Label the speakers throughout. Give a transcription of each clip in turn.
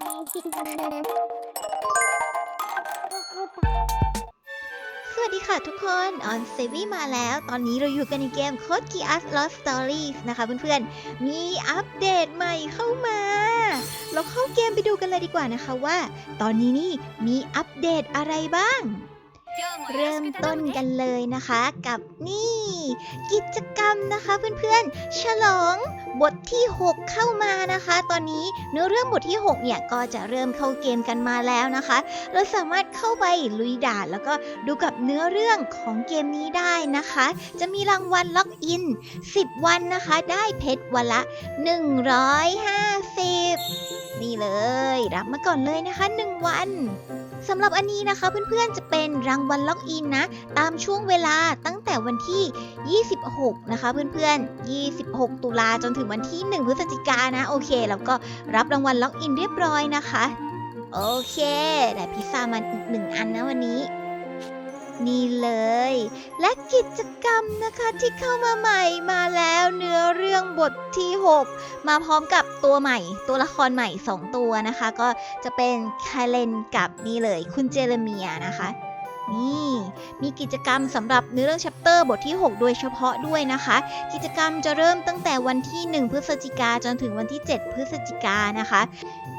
Speaker 1: สวัสดีค่ะทุกคนออนเซวี่มาแล้ว ตอนนี้เราอยู่กันในเกม Code Geass Lost Stories นะคะเพื่อนๆ มีอัปเดตใหม่เข้ามา เราเข้าเกมไปดูกันเลยดีกว่านะคะว่า ตอนนี้นี่มีอัปเดตอะไรบ้าง เริ่มต้นกันเลยนะคะกับนี่ กิจกรรมนะคะเพื่อนๆ ฉลอง บทที่ 6 เข้ามานะคะ ตอนนี้เนื้อเรื่องบทที่ 6 เนี่ยก็จะเริ่มเข้าเกมกันมาแล้วนะคะ เราสามารถเข้าไปลุยด่านแล้วก็ดูกับเนื้อเรื่องของเกมนี้ได้นะคะ จะมีรางวัลล็อกอิน 10 วันนะคะ ได้เพชรวันละ 150 นี่เลย รับมาก่อนเลยนะคะ 1 วัน สำหรับอันนี้นะคะเพื่อนๆจะเป็นรางวัลล็อกอินนะ ตามช่วงเวลาตั้งแต่วันที่ 26 นะคะเพื่อนๆ 26 ตุลาจนถึงวันที่ 1 พฤศจิกานนะโอเคแล้วก็รับรางวัลล็อกอินเรียบร้อยนะคะ โอเคได้พิซซ่ามาอีกหนึ่งอันนะวันนี้ นี่เลย และกิจกรรมนะคะที่เข้ามาใหม่มาแล้วเนื้อเรื่องบทที่ 6 มาพร้อมกับตัวใหม่ ตัวละครใหม่ 2 ตัวนะคะ ก็จะเป็นคาเลนกับนี่เลยคุณเจเรเมียนะคะ นี่ มีกิจกรรมสำหรับเนื้อเรื่องชัปเตอร์บทที่ 6 โดยเฉพาะด้วยนะคะ กิจกรรมจะเริ่มตั้งแต่วันที่ 1 พฤศจิกาจนถึงวันที่ 7 พฤศจิกานะคะ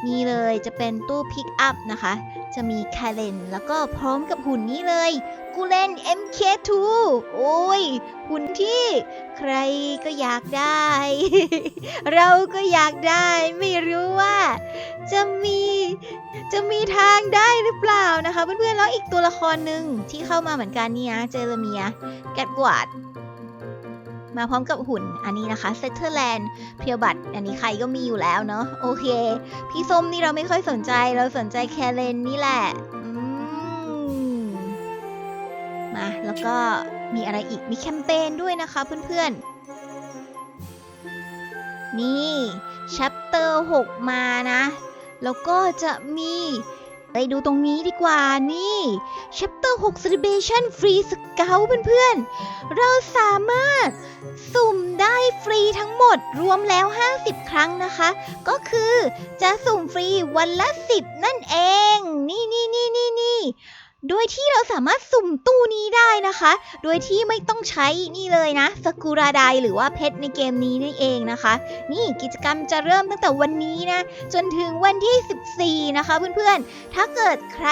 Speaker 1: นี่เลยจะเป็นตู้พิกอัพนะคะ จะมีคาเลนแล้วก็พร้อมกับหุ่นนี้เลย กูเล่น MK2 โอ้ยหุ่นที่ใครก็อยากได้ เราก็อยากได้ ไม่รู้ว่า จะมีจะมีทางได้หรือเปล่านะคะเพื่อนๆแล้วอีกตัวละครหนึ่งที่เข้ามาเหมือนกันนี่ยเจเรเมียแกดวาดมาพร้อมกับหุ่นอันนี้นะคะเซตเทอร์แลนด์เพียวบัตอันนี้ใครก็มีอยู่แล้วเนาะโอเค พี่ส้มนี่เราไม่ค่อยสนใจเราสนใจแคเลนนี่แหละ มาแล้วก็มีอะไรอีกมีแคมเปญด้วยนะคะเพื่อนๆ นี่ชัปเตอร์ 6 มานะ แล้วก็จะมีไปดูตรงนี้ดีกว่านี่ Chapter 6 Celebration Free Scout เพื่อนๆ เราสามารถสุ่มได้ฟรีทั้งหมดรวมแล้ว 50 ครั้งนะคะ ก็คือจะสุ่มฟรีวันละ 10 นั่นเอง นี่นี่นี่นี่นี่ โดยที่เราสามารถสุ่มตู้นี้ได้นะคะ โดยที่ไม่ต้องใช้นี่เลยนะสกุราไดหรือว่าเพชรในเกมนี้นี่เองนะคะ นี่กิจกรรมจะเริ่มตั้งแต่วันนี้นะ จนถึงวันที่ 14 นะคะเพื่อนๆ ถ้าเกิดใคร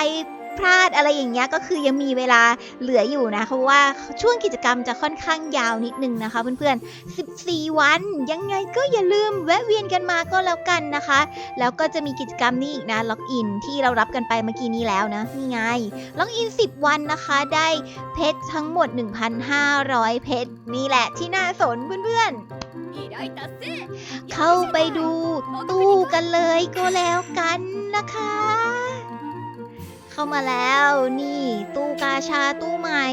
Speaker 1: พลาดอะไรอย่างเงี้ยก็คือยังมีเวลาเหลืออยู่นะเพราะว่าช่วงกิจกรรมจะค่อนข้างยาวนิดนึงนะคะเพื่อนๆ 14 วัน ยังไงก็อย่าลืมแวะเวียนกันมาก็แล้วกันนะคะ แล้วก็จะมีกิจกรรมนี้อีกนะล็อกอินที่เรารับกันไปเมื่อกี้นี้แล้วนะนี่ไงล็อกอิน 10 วันนะคะได้เพชรทั้งหมด 1,500 เพชรนี่แหละที่น่าสนเพื่อนๆเข้าไปดูตู้กันเลยก็แล้วกันนะคะ เข้ามาแล้ว นี่ตู้กาชาตู้ใหม่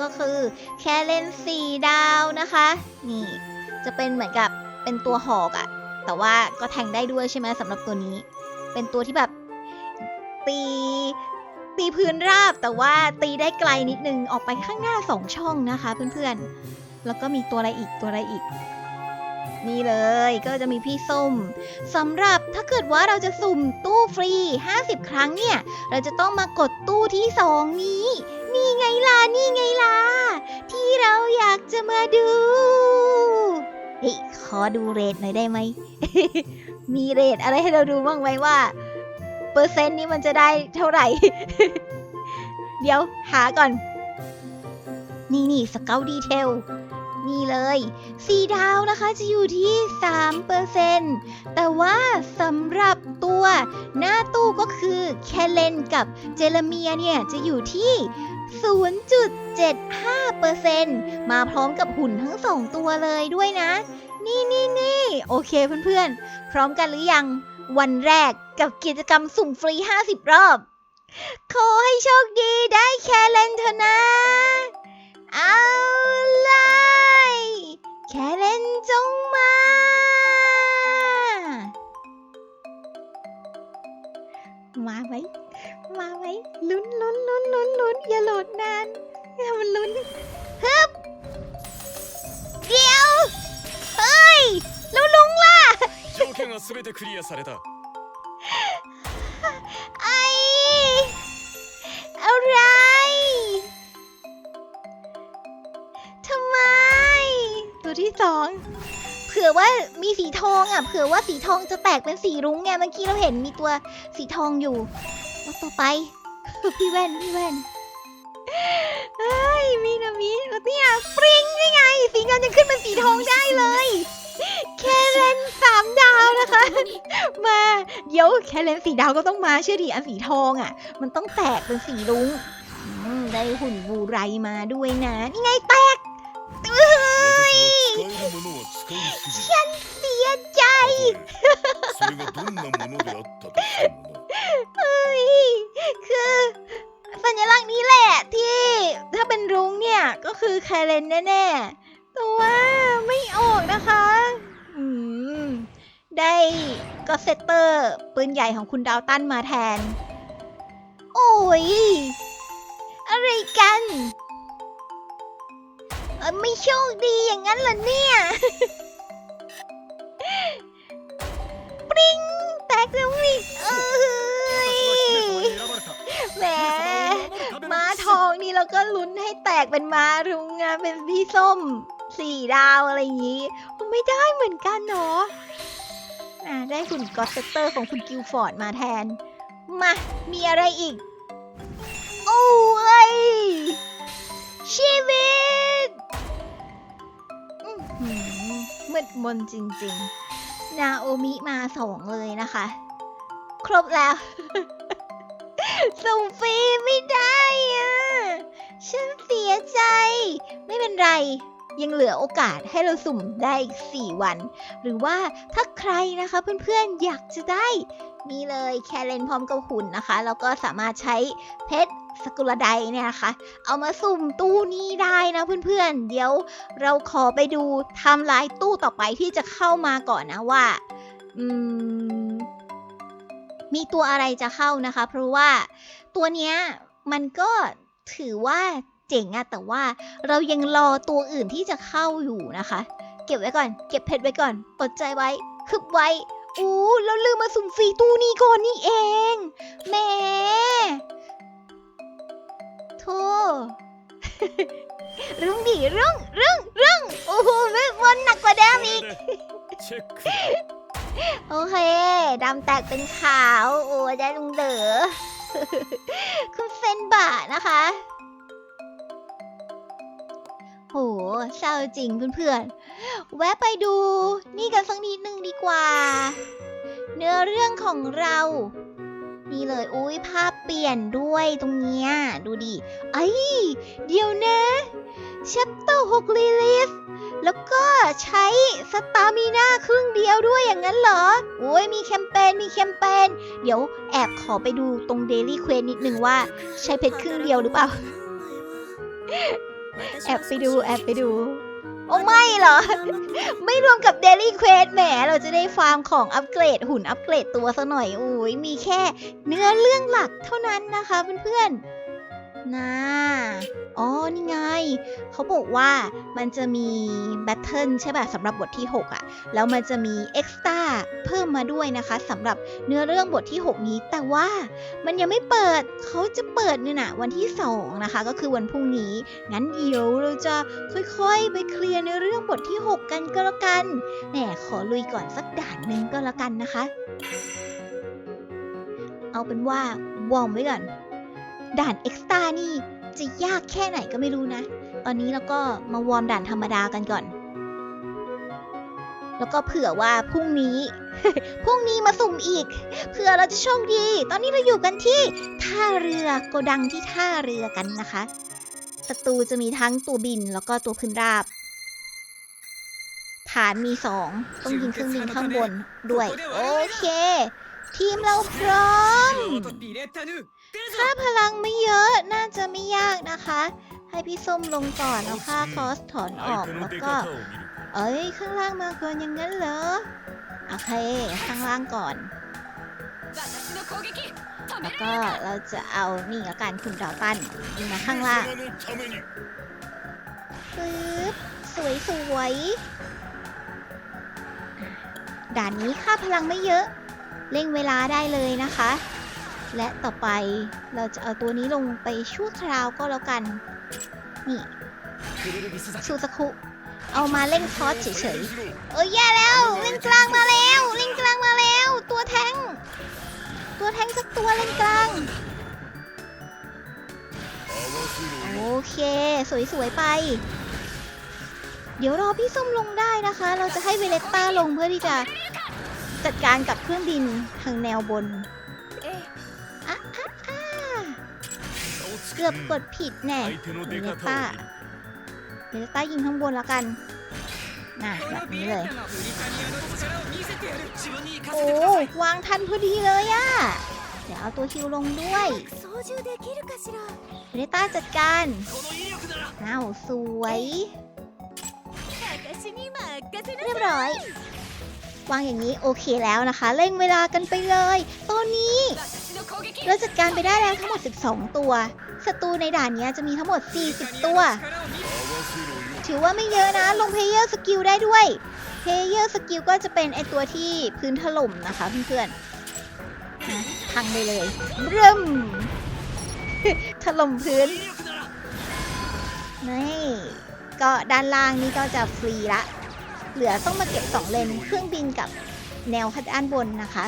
Speaker 1: ก็คือแค่เล่นสี่ดาวนะคะ นี่ จะเป็นเหมือนกับเป็นตัวหอกอะแต่ว่าก็แทงได้ด้วยใช่ไหมสำหรับตัวนี้ เป็นตัวที่แบบตีตีพื้นราบแต่ว่าตีได้ไกลนิดนึงออกไปข้างหน้าสองช่องนะคะ เพื่อนๆ แล้วก็มีตัวอะไรอีกตัวอะไรอีก นี่เลยก็จะมีพี่ส้มสำหรับถ้าเกิดว่าเราจะสุ่มตู้ฟรี 50 ครั้งเนี่ย เราจะต้องมากดตู้ที่สองนี้ นี่ไงล่ะ นี่ไงล่ะ ที่เราอยากจะมาดูเฮ้ยขอดูเรทหน่อยได้ไหม มีเรทอะไรให้เราดูบ้างไหมว่า เปอร์เซ็นต์นี้มันจะได้เท่าไหร่ เดี๋ยวหาก่อน นี่นี่สเกลดีเทล นี่เลยสีดาวนะคะจะอยู่ที่ 3%แต่ว่าสำหรับตัวหน้าตู้ก็คือแคเลนกับเจเรเมียเนี่ยจะอยู่ที่ 0.75%มาพร้อมกับหุ่นทั้งสองตัวเลยด้วยนะ นี่นี่นี่โอเคเพื่อนๆ พร้อมกันหรือยัง วันแรกกับกิจกรรมสุ่มฟรี 50 รอบ ขอให้โชคดีได้แคเลนเถอะนะ เอาเลย แคเลนจงมา มาไหม มาไหม ลุ้นลุ้นลุ้นลุ้นลุ้นอย่าโหลดนานอย่ามันลุ้นฮึบเดี๋ยว เฮ้ย แล้วลุงล่ะ
Speaker 2: 条件は全てクリアされた เผื่
Speaker 1: อว่ามีสีทองอะเผื่อว่าสีทองจะแตกเป็นสีรุ้งไงเมื่อกี้เราเห็นมีตัวสีทองอยู่แล้วต่อไปพี่แว่นพี่แว่นเฮ้ยมีนามิแล้วเนี่ยปริงนี่ไง สีเงินยังขึ้นเป็นสีทองได้เลยแคเรนสามดาวนะคะ มาเดี๋ยวแคเรนสีดาวก็ต้องมาเชื่อดิอันสีทองอะ มันต้องแตกเป็นสีรุ้งได้หุ่นบูไรมาด้วยนะ นี่ไงแตกเอ้ย ฉันเสียใจเฮ้ยคือสัญลักษณ์นี้แหละที่ถ้าเป็นรุ้งเนี่ยก็คือแคเรนแน่ๆแต่ว่าไม่ออกนะคะได้ก็เซตเตอร์ปืนใหญ่ของคุณดาวตันมาแทน โอ้ย อะไรกัน อไม่โชคดีอย่างนั้นเหรอเนี่ย ปริงแตกแล้วนี่เอ้ยแหมม้าทองนี่เราก็ลุ้นให้แตกเป็นม้ารุ้งอะเป็นพี่ส้มสี่ดาวอะไรอย่างนี้มันไม่ได้เหมือนกันเนาะอะได้หุ่นกอตเซตเตอร์ของคุณกิลฟอร์ดมาแทน มา มีอะไรอีก โอ้ยชีวิต มืดมนจริงๆ นาโอมิมาสองเลยนะคะ ครบแล้ว ส่งฟรีไม่ได้อะฉันเสียใจ ไม่เป็นไรยังเหลือโอกาสให้เราสุ่มได้อีก 4 วัน หรือว่าถ้าใครนะคะเพื่อนๆอยากจะได้นี่เลยแคเลนพร้อมกับหุ่นนะคะ แล้วก็สามารถใช้เพชร สกุลไดเนี่ยนะคะ เอามาสุ่มตู้นี้ได้นะเพื่อนๆ เดี๋ยวเราขอไปดูไทม์ไลน์ตู้ต่อไปที่จะเข้ามาก่อนนะว่าอืมมีตัวอะไรจะเข้านะคะ เพราะว่าตัวเนี้ยมันก็ถือว่าเจ๋งอะแต่ว่าเรายังรอตัวอื่นที่จะเข้าอยู่นะคะ เก็บไว้ก่อน เก็บเพชรไว้ก่อนอดใจไว้คึบไว้อู้แล้วลืมมาสุ่มฟรีตู้นี้ก่อนนี่เองแหม โธ่ รุ่งดิรุ่งรุ่งรุ่งโอ้โหเวทมนต์หนักกว่าเดิมอีก
Speaker 2: チェック
Speaker 1: โอเคดำแตกเป็นขาว โอ้ได้ลุงเด๋อ คุณเซนบะนะคะ โหเศร้าจริงเพื่อนๆ แวะไปดูนี่กันสักนิดนึงดีกว่า เนื้อเรื่องของเรา นี่เลยอุ้ยภาพเปลี่ยนด้วยตรงเนี้ยดูดิไอ้ยเดี๋ยวนะแชปเตอร์6ลีลิสแล้วก็ใช้สตามิน่าครึ่งเดียวด้วยอย่างนั้นเหรอโอ้ยมีแคมเปญมีแคมเปญเดี๋ยวแอบขอไปดูตรงเดลี่เควนิดนึงว่าใช้เพชรครึ่งเดียวหรือเปล่า แอบไปดูแอบไปดู โอ้ไม่เหรอ ไม่รวมกับเดลี่เควสแหม เราจะได้ฟาร์มของอัปเกรดหุ่นอัปเกรดตัวซะหน่อยโอ้ยมีแค่เนื้อเรื่องหลักเท่านั้นนะคะเพื่อนๆ นะอ๋อ นี่ไง เขาบอกว่ามันจะมีแบทเทิลใช่ป่ะสำหรับบทที่ 6อะ่ะ แล้วมันจะมีเอ็กซ์ต้าเพิ่มมาด้วยนะคะสำหรับเนื้อเรื่องบทที่ 6 นี้ แต่ว่ามันยังไม่เปิดเขาจะเปิดเนี่ยนะวันที่ 2 นะคะ ก็คือวันพรุ่งนี้ งั้นเดี๋ยวเราจะค่อยๆ ไปเคลียร์ในเรื่องบทที่ 6 กันก็แล้วกันแหมขอลุยก่อนสักด่านหนึ่งก็แล้วกันนะคะ เอาเป็นว่าวอร์มไว้ก่อน ด่านเอ็กซ์ตานี่ จะยากแค่ไหนก็ไม่รู้นะ ตอนนี้เราก็มาวอร์มด่านธรรมดากันก่อน แล้วก็เผื่อว่าพรุ่งนี้ พรุ่งนี้มาสุ่มอีก เผื่อเราจะโชคดี ตอนนี้เราอยู่กันที่ท่าเรือโกดังที่ท่าเรือกันนะคะศัตรูจะมีทั้งตัวบินแล้วก็ตัวพื้นราบ ฐานมีสองต้องยิงเครื่องบินข้างบนด้วย โอเค ทีมเราพร้อม ค่าพลังไม่เยอะน่าจะไม่ยากนะคะ ให้พี่ส้มลงก่อนเอาค่าคอสถอนออกแล้วก็ เอ้ยข้างล่างมาก่อนอย่างนั้นเหรอโอเคข้างล่างก่อนแล้วก็เราจะเอานี่ละกันคุณดอตันยิงมาข้างล่างปึ๊บสวยสวยด่านนี้ค่าพลังไม่เยอะ เร่งเวลาได้เลยนะคะ และต่อไปเราจะเอาตัวนี้ลงไปชั่วคราวก็แล้วกัน นี่
Speaker 3: ซู
Speaker 1: ซาคุเอามาเล่นทอสเฉยๆ เอ้ยแย่แล้วเล่นกลางมาแล้วเล่นกลางมาแล้ว ตัวแทง ตัวแทงสักตัวเล่นกลาง โอเค สวยๆไป เดี๋ยวรอพี่ส้มลงได้นะคะ เราจะให้เวเลต้าลงเพื่อที่จะจัดการกับเครื่องบินทางแนวบน เกือบกดผิดแน่
Speaker 2: เนต้า
Speaker 1: เนต้ายิงข้างบนแล้วกันน่ะแบบนี้เลย โอ้วางทันพอดีเลยอะเดี๋ยวเอาตัวฮิวลงด้วยเนต้าจัดการน่าสวย เรียบร้อยวางอย่างนี้โอเคแล้วนะคะ เร่งเวลากันไปเลย ตอนนี้ เราจัดการไปได้แล้วทั้งหมด 12 ตัว ศัตรูในด่านนี้จะมีทั้งหมด 40 ตัว ถือว่าไม่เยอะนะ ลงเพเยอร์สกิลได้ด้วยเพเยอร์สกิลก็จะเป็นไอตัวที่พื้นถล่มนะคะเพื่อนๆพังไปเลย เริ่ม ถล่มพื้นนี่ก็ด้านล่างนี่ก็จะฟรีละ เหลือต้องมาเก็บ 2 เลนเครื่องบินกับแนวขั้นบนนะคะ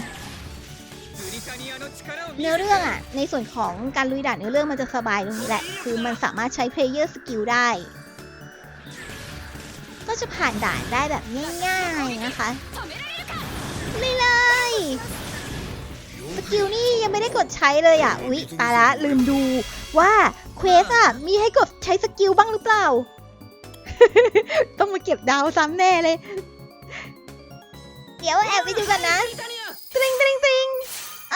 Speaker 1: เนื้อเรื่องอะในส่วนของการลุยด่านเนื้อเรื่องมันจะสบายตรงนี้แหละ คือมันสามารถใช้ player skill ได้ ก็จะผ่านด่านได้แบบง่ายๆนะคะเลยเลยสกิลนี่ยังไม่ได้กดใช้เลยอะ อุ๊ยตาละลืมดูว่าเควสอะมีให้กดใช้สกิลบ้างหรือเปล่า ต้องมาเก็บดาวซ้ำแน่เลย เดี๋ยวแอบไปดูกันนะตริงตริงตริง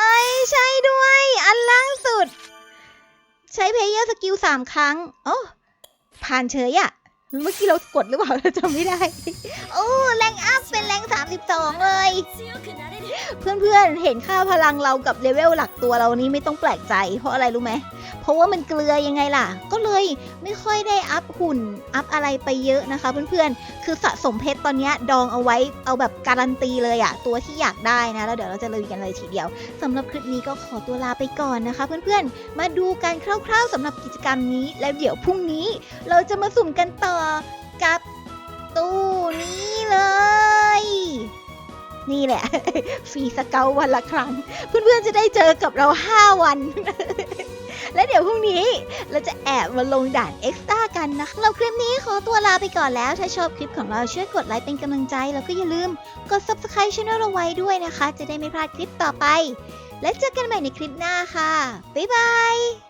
Speaker 1: เอ้ย ใช่ด้วย อันล่างสุด ใช้เพลเยอร์สกิลสามครั้ง โอ้ ผ่านเฉยอะเมื่อกี้เรากดหรือเปล่าเราจำไม่ได้ โอ้ แรงอัพเป็นแรงสามสิ
Speaker 3: บสองเลย
Speaker 1: เพื่อนๆ เห็นค่าพลังเรากับเลเวลหลักตัวเรานี้ไม่ต้องแปลกใจ เพราะอะไรรู้ไหม เพราะว่ามันเกลือยังไงล่ะ ก็เลยไม่ค่อยได้อัพหุ่น อัพอะไรไปเยอะนะคะ เพื่อนๆ คือสะสมเพชรตอนนี้ดองเอาไว้เอาแบบการันตีเลยอะตัวที่อยากได้นะ แล้วเดี๋ยวเราจะลุยกันเลยทีเดียวสำหรับคลิปนี้ก็ขอตัวลาไปก่อนนะคะ เพื่อนๆ มาดูกันคร่าว ๆสำหรับกิจกรรมนี้ แล้วเดี๋ยวพรุ่งนี้ เราจะมาสุ่มกันต่อกับตู้นี้เลย นี่แหละ ฟรีสเกลวันละครั้ง เพื่อนๆจะได้เจอกับเรา 5 วัน และเดี๋ยวพรุ่งนี้เราจะแอบมาลงด่านเอ็กซ์ต้ากันนะคะเราคลิปนี้ขอตัวลาไปก่อนแล้ว ถ้าชอบคลิปของเราช่วยกดไลค์เป็นกำลังใจ แล้วก็อย่าลืมกด subscribe channel เราไว้ด้วยนะคะ จะได้ไม่พลาดคลิปต่อไป และเจอกันใหม่ในคลิปหน้าค่ะ บ๊ายบาย